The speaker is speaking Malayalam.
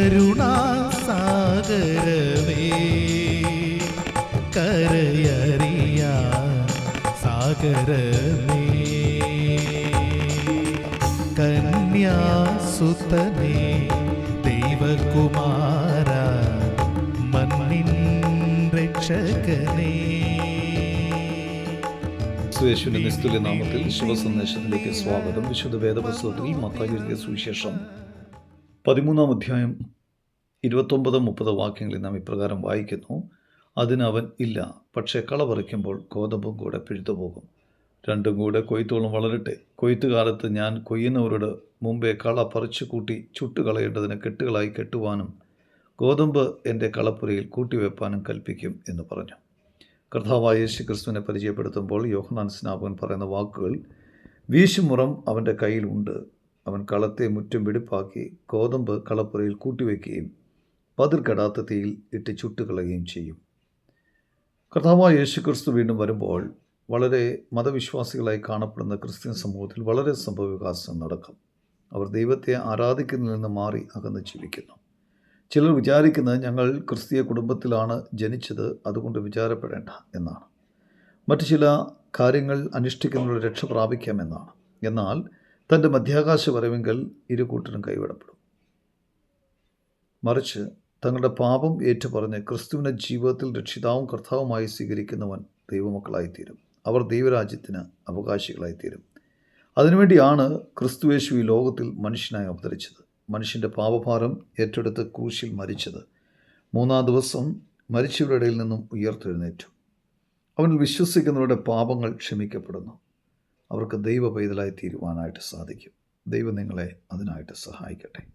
കരുണാസാഗരമേ. കരയറിയാ സാഗരമേ. സ്വാഗതം. വിശുദ്ധ വേദപുസ്തകത്തിൽ മത്തായി സുവിശേഷം പതിമൂന്നാം അധ്യായം ഇരുപത്തൊമ്പത് മുപ്പത് വാക്യങ്ങളിൽ നാം ഇപ്രകാരം വായിക്കുന്നു. അതിനവൻ ഇല്ല പക്ഷേ കള പറിക്കുമ്പോൾ ഗോതമ്പും കൂടെ പിഴുതു പോകും. രണ്ടും കൂടെ കൊയ്ത്തോളം വളരട്ടെ. കൊയ്ത്തുകാലത്ത് ഞാൻ കൊയ്യുന്നവരോട് മുമ്പേ കള പറിച്ചു കൂട്ടി ചുട്ടുകളയേണ്ടതിന് കെട്ടുകളായി കെട്ടുവാനും ഗോതമ്പ് എന്റെ കളപ്പുരയിൽ കൂട്ടിവെപ്പാനും കൽപ്പിക്കും എന്ന് പറഞ്ഞു. കർത്താവായ യേശു ക്രിസ്തുവിനെ പരിചയപ്പെടുത്തുമ്പോൾ യോഹനാൻ സ്നാപകൻ പറയുന്ന വാക്കുകൾ വീശുമുറം അവന്റെ കയ്യിലുണ്ട് അവൻ കളത്തെ മുറ്റം വെടിപ്പാക്കി ഗോതമ്പ് കളപ്പുറയിൽ കൂട്ടിവെക്കുകയും പതിർ കെടാത്ത തീയിൽ ഇട്ട് ചുട്ടുകളയുകയും ചെയ്യും. കർത്താവായ യേശുക്രിസ്തു വീണ്ടും വരുമ്പോൾ വളരെ മതവിശ്വാസികളായി കാണപ്പെടുന്ന ക്രിസ്ത്യൻ സമൂഹത്തിൽ വളരെ സംഭവവികാസം നടക്കും. അവർ ദൈവത്തെ ആരാധിക്കുന്നതിൽ നിന്ന് മാറി അകന്ന് ജീവിക്കുന്നു. ചിലർ വിചാരിക്കുന്നത് ഞങ്ങൾ ക്രിസ്തീയ കുടുംബത്തിലാണ് ജനിച്ചത് അതുകൊണ്ട് വിചാരപ്പെടേണ്ട എന്നാണ്. മറ്റു ചില കാര്യങ്ങൾ അനുഷ്ഠിക്കുന്നതിലൂടെ രക്ഷ പ്രാപിക്കാമെന്നാണ് എന്നാൽ തന്റെ മധ്യാകാശ വരവെങ്കിൽ ഇരു കൂട്ടരും കൈവിടപ്പെടും. മറിച്ച് തങ്ങളുടെ പാപം ഏറ്റുപറഞ്ഞ് ക്രിസ്തുവിനെ ജീവിതത്തിൽ രക്ഷിതാവും കർത്താവുമായി സ്വീകരിക്കുന്നവൻ ദൈവമക്കളായിത്തീരും. അവർ ദൈവരാജ്യത്തിന് അവകാശികളായിത്തീരും. അതിനുവേണ്ടിയാണ് ക്രിസ്തുവേശു ഈ ലോകത്തിൽ മനുഷ്യനായി അവതരിച്ചത്. മനുഷ്യന്റെ പാപഭാരം ഏറ്റെടുത്ത് ക്രൂശിൽ മരിച്ചത്. മൂന്നാം ദിവസം മരിച്ചവരുടെ ഇടയിൽ നിന്നും ഉയർത്തെഴുന്നേറ്റു. അവൻ വിശ്വസിക്കുന്നവരുടെ പാപങ്ങൾ ക്ഷമിക്കപ്പെടുന്നു. അവർക്ക് ദൈവ പൈതലായി തീരുവാനായിട്ട് സാധിക്കും. ദൈവം നിങ്ങളെ അതിനായിട്ട് സഹായിക്കട്ടെ.